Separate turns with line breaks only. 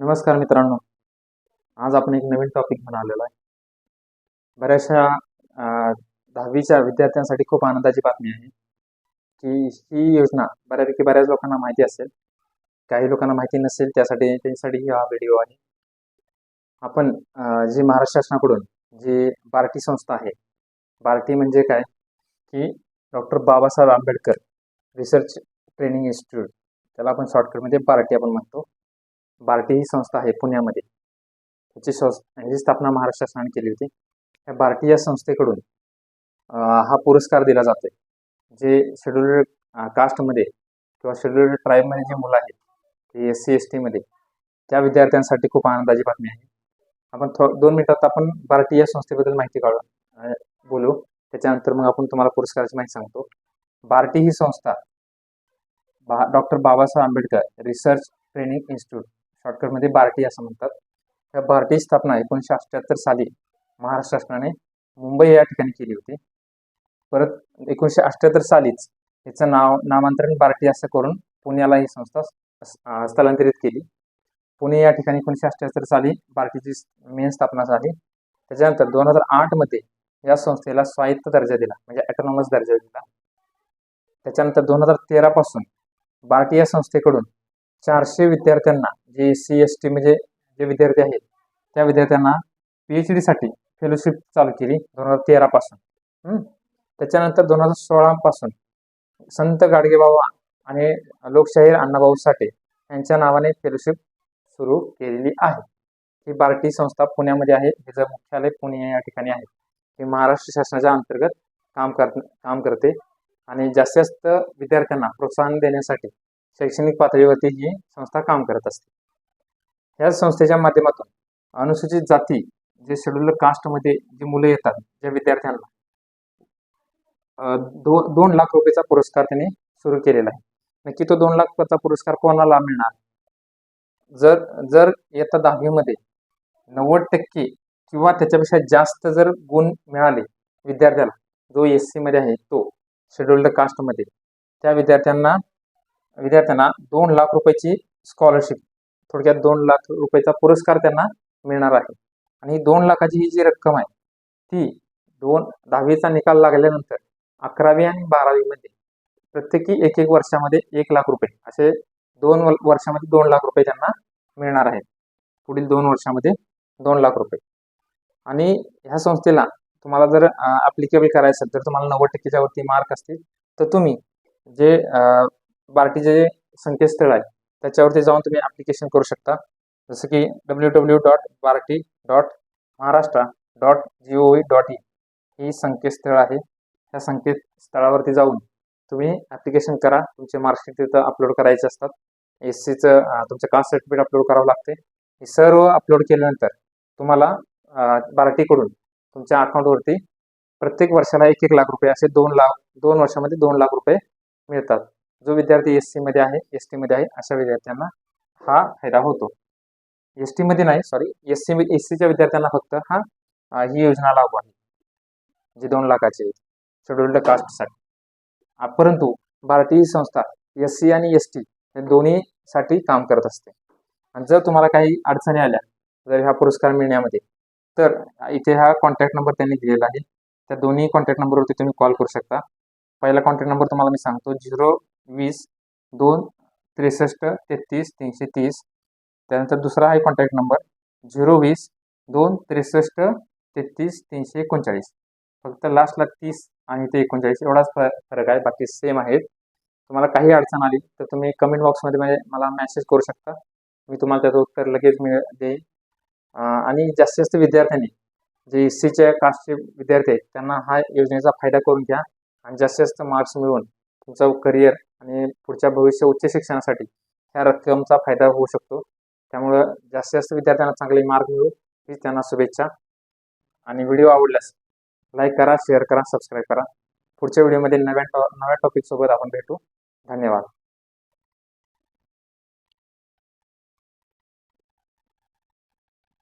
नमस्कार मित्रांनो. आज आपण एक नवीन टॉपिक घेऊन आलेलो आहे. बऱ्याचशा दहावीच्या विद्यार्थ्यांसाठी खूप आनंदाची बातमी आहे की ही योजना बऱ्यापैकी बऱ्याच लोकांना माहिती असेल. काही लोकांना माहिती नसेल त्यासाठी त्यांच्यासाठी हा व्हिडिओ आहे. आपण जी महाराष्ट्र शासनाकडून जी बार्टी संस्था आहे बार्टी म्हणजे काय? की doctor Babasaheb Ambedkar research training institute त्याला आपण शॉर्टकटमध्ये बार्टी आपण म्हणतो. बार्टी ही संस्था आहे पुण्यामध्ये. त्याची ह्याची स्थापना महाराष्ट्र शासनाने केली होती. त्या बार्टी या संस्थेकडून हा पुरस्कार दिला जातोय. जे शेड्युल्ड कास्टमध्ये किंवा शेड्युल्ड ट्राईबमध्ये जे मुलं आहेत ते एस सी एस टीमध्ये त्या विद्यार्थ्यांसाठी खूप आनंदाची बातमी आहे. आपण थो दोन मिनिटात आपण बार्टी या संस्थेबद्दल माहिती काढू बोलू. त्याच्यानंतर मग आपण तुम्हाला पुरस्काराची माहिती सांगतो. बार्टी ही संस्था बा doctor Babasaheb Ambedkar research training institute शॉर्टकटमध्ये बार्टी असं म्हणतात. त्या बार्टी स्थापना एकोणीसशे अठ्ठ्याहत्तर साली महाराष्ट्र शासनाने मुंबई या ठिकाणी केली होती. परत एकोणीसशे अठ्ठ्याहत्तर सालीच याचं नाव नामांतरण बार्टी असं करून पुण्याला ही संस्था स्थलांतरित केली. पुणे या ठिकाणी एकोणीसशे अठ्ठ्याहत्तर साली बार्टीची मेन स्थापना झाली. त्याच्यानंतर दोन हजार आठमध्ये या संस्थेला स्वायत्त दर्जा दिला म्हणजे ॲटोनॉमस दर्जा दिला. त्याच्यानंतर दोन हजार तेरापासून बार्टी या संस्थेकडून चारशे विद्यार्थ्यांना जे सी एस टी म्हणजे जे विद्यार्थी आहेत त्या विद्यार्थ्यांना पी एच डीसाठी फेलोशिप चालू केली दोन हजार तेरापासून त्याच्यानंतर दोन हजार सोळापासून संत गाडगेबाबा आणि लोकशाहीर अण्णाभाऊ साठे यांच्या नावाने फेलोशिप सुरू केलेली आहे. ही बार्टी संस्था पुण्यामध्ये आहे. हिचं मुख्यालय पुणे या ठिकाणी आहे. हे महाराष्ट्र शासनाच्या अंतर्गत काम कर काम करते. आणि जास्तीत जास्त विद्यार्थ्यांना प्रोत्साहन देण्यासाठी शैक्षणिक पातळीवरती ही संस्था काम करत असते. ह्या संस्थेच्या माध्यमातून अनुसूचित जाती जे शेड्युल्ड कास्टमध्ये जी मुलं येतात ज्या विद्यार्थ्यांना दो दोन लाख रुपयेचा पुरस्कार त्यांनी सुरू केलेला आहे. नक्की तो दोन लाखचा पुरस्कार कोणाला मिळणार? जर जर इयत्ता दहावीमध्ये नव्वद टक्के किंवा त्याच्यापेक्षा जास्त जर गुण मिळाले विद्यार्थ्याला जो एस सीमध्ये आहे तो शेड्युल्ड कास्टमध्ये त्या विद्यार्थ्यांना विद्यार्थ्यांना दोन लाख रुपयाची स्कॉलरशिप थोडक्यात दोन लाख रुपयाचा पुरस्कार त्यांना मिळणार आहे. आणि ही दोन लाखाची ही जी रक्कम आहे ती दोन दहावीचा निकाल लागल्यानंतर अकरावी आणि बारावीमध्ये प्रत्येकी एक एक वर्षामध्ये एक लाख रुपये असे दोन व- वर्षामध्ये दोन लाख रुपये त्यांना मिळणार आहेत पुढील दोन वर्षामध्ये दोन लाख रुपये. आणि ह्या संस्थेला तुम्हाला जर ॲप्लिकेबल करायचं असेल तर तुम्हाला नव्वद टक्केच्या वरती मार्क असतील तर तुम्ही जे बार्टीचे जे संकेतस्थळ आहे त्याच्यावरती जाऊन तुम्ही ॲप्लिकेशन करू शकता. जसं की W W dot BARTI dot Maharashtra dot G O V dot in ही संकेतस्थळ आहे. त्या संकेतस्थळावरती जाऊन तुम्ही ॲप्लिकेशन करा. तुमचे मार्कशीट तिथं अपलोड करायचे असतात. एस सीचं तुमचं कास्ट सर्टिफिकेट अपलोड करावं लागते. हे सर्व अपलोड केल्यानंतर तुम्हाला बार्टीकडून तुमच्या अकाउंटवरती प्रत्येक वर्षाला एक एक लाख रुपये असे दोन लाख दोन वर्षामध्ये दोन लाख रुपये मिळतात. जो विद्यार्थी एस सीमध्ये आहे एस टीमध्ये आहे अशा विद्यार्थ्यांना हा फायदा होतो. एस टीमध्ये नाही सॉरी एस सी एस सीच्या विद्यार्थ्यांना फक्त हा ही योजना लागू आहे जी दोन लाखाची शेड्युल्ड कास्टसाठी परंतु भारतीय संस्था एस सी आणि एस टी हे दोन्हीसाठी काम करत असते. आणि जर तुम्हाला काही अडचणी आल्या जर ह्या पुरस्कार मिळण्यामध्ये तर इथे हा कॉन्टॅक्ट नंबर त्यांनी दिलेला आहे. त्या दोन्ही कॉन्टॅक्ट नंबरवरती तुम्ही कॉल करू शकता. पहिला कॉन्टॅक्ट नंबर तुम्हाला मी सांगतो झिरो वीस दोन त्रेसष्ट तेहतीस तीनशे तीस. त्यानंतर दुसरा आहे कॉन्टॅक्ट नंबर झिरो वीस दोन त्रेसष्ट तेहतीस तीनशे एकोणचाळीस. फक्त लास्टला तीस आणि ते एकोणचाळीस एवढाच फरक आहे. बाकी सेम आहेत. तुम्हाला काही अडचण आली तर तुम्ही कमेंट बॉक्समध्ये म्हणजे मला मॅसेज करू शकता. मी तुम्हाला त्याचं उत्तर लगेच मिळ देईन. आणि जास्तीत जास्त विद्यार्थ्यांनी जे एस सीच्या कास्टचे विद्यार्थी आहेत त्यांना हा योजनेचा फायदा करून घ्या. आणि जास्तीत जास्त मार्क्स मिळवून तुमचं करिअर आणि पुढच्या भविष्य उच्च शिक्षणासाठी ह्या रक्कमचा फायदा होऊ शकतो. त्यामुळं जास्तीत जास्त विद्यार्थ्यांना चांगले मार्क मिळू हीच त्यांना शुभेच्छा. आणि व्हिडिओ आवडल्यास लाईक करा शेअर करा सबस्क्राईब करा. पुढच्या व्हिडिओमध्ये नव्या टॉ नव्या टॉपिकसोबत आपण भेटू. धन्यवाद.